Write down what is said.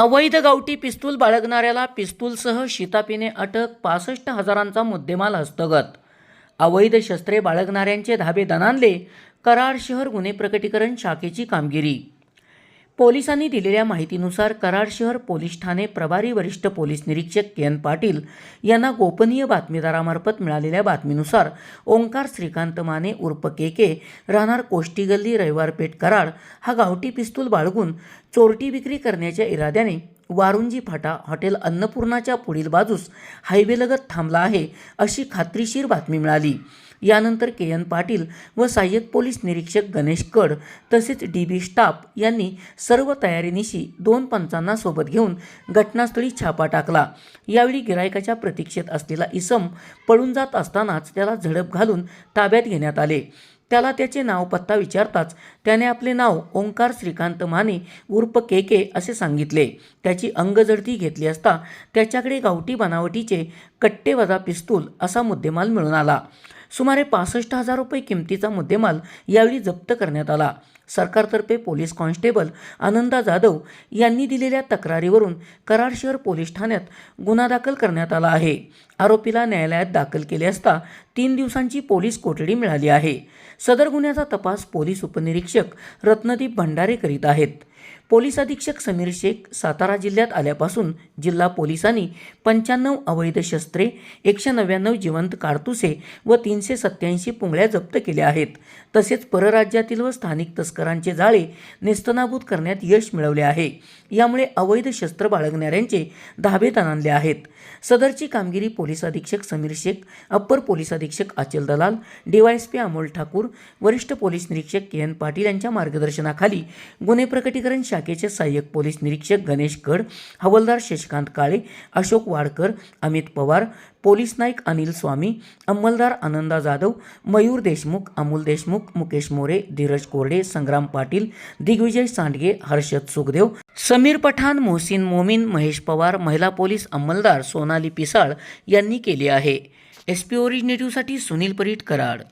अवैध गावठी पिस्तूल बाळगणाऱ्याला पिस्तूलसह शितापीने अटक पासष्ट हजारांचा मुद्देमाल हस्तगत. अवैध शस्त्रे बाळगणाऱ्यांचे धाबे दणानले कराड शहर गुन्हे प्रकटीकरण शाखेची कामगिरी. पोलिसांनी दिलेल्या माहितीनुसार कराड शहर पोलीस ठाणे प्रभारी वरिष्ठ पोलीस निरीक्षक के एन पाटील यांना गोपनीय बातमीदारामार्फत मिळालेल्या बातमीनुसार ओंकार श्रीकांत माने उर्फ के के राहणार कोष्टी गल्ली रविवारपेठ कराड हा गावठी पिस्तूल बाळगून चोरटी विक्री करण्याच्या इराद्याने वारुंजी फाटा हॉटेल अन्नपूर्णाच्या पुढील बाजूस हायवेलगत थांबला आहे अशी खात्रीशीर बातमी मिळाली. यानंतर के. एन. पाटील व सहाय्यक पोलीस निरीक्षक गणेश कड तसेच डी. बी. स्टाफ यांनी सर्व तयारीनिशी दोन पंचांना सोबत घेऊन घटनास्थळी छापा टाकला. यावेळी गिरायकाच्या प्रतीक्षेत असलेला इसम पळून जात असतानाच त्याला झडप घालून ताब्यात घेण्यात आले. त्याला त्याचे नाव पत्ता विचारताच त्याने आपले नाव ओंकार श्रीकांत माने उर्फ के के असे सांगितले. त्याची अंगजडती घेतली असता त्याच्याकडे गावठी बनावटीचे कट्टे वजा पिस्तूल असा मुद्देमाल मिळून आला. सुमारे पासष्ट हजार रुपये किमतीचा मुद्देमाल यावेळी जप्त करण्यात आला. सरकारतर्फे पोलीस कॉन्स्टेबल आनंदा जाधव यांनी दिलेल्या तक्रारीवरून कराड शहर पोलीस ठाण्यात गुन्हा दाखल करण्यात आला आहे. आरोपीला न्यायालयात दाखल केले असता तीन दिवसांची पोलीस कोठडी मिळाली आहे. सदर गुन्ह्याचा तपास पोलीस उपनिरीक्षक रत्नदीप भंडारे करीत आहेत. पोलीस अधीक्षक समीर शेख सातारा जिल्ह्यात आल्यापासून जिल्हा पोलिसांनी पंच्याण्णव अवैध शस्त्रे एकशे नव्याण्णव जिवंत कारतुसे व तीनशे सत्याऐंशी पुंगळ्या जप्त केल्या आहेत. तसेच परराज्यातील व स्थानिक तस्करांचे जाळे नेस्तनाभूत करण्यात यश मिळवले आहे. यामुळे अवैध शस्त्र बाळगणाऱ्यांचे धाबेत ताणले आहेत. सदरची कामगिरी पोलीस अधीक्षक समीर शेख अप्पर पोलीस अधीक्षक अचल दलाल डीवायएसपी अमोल ठाकूर वरिष्ठ पोलीस निरीक्षक के एन पाटील यांच्या मार्गदर्शनाखाली गुन्हे प्रकटीकरण शाखेचे सहाय्यक पोलीस निरीक्षक गणेश गड हवालदार शशिकांत काळे अशोक वाडकर अमित पवार पोलीस नाईक अनिल स्वामी अंमलदार आनंदा जाधव मयूर देशमुख अमोल देशमुख मुकेश मोरे धीरज कोरडे संग्राम पाटील दिग्विजय सांडगे हर्षद सुखदेव समीर पठाण मोहसिन मोमीन महेश पवार महिला पोलीस अंमलदार सोनाली पिसाळ यांनी केली आहे. एस पी ओरिजिनेटिव्हसाठी सुनील परीट कराड.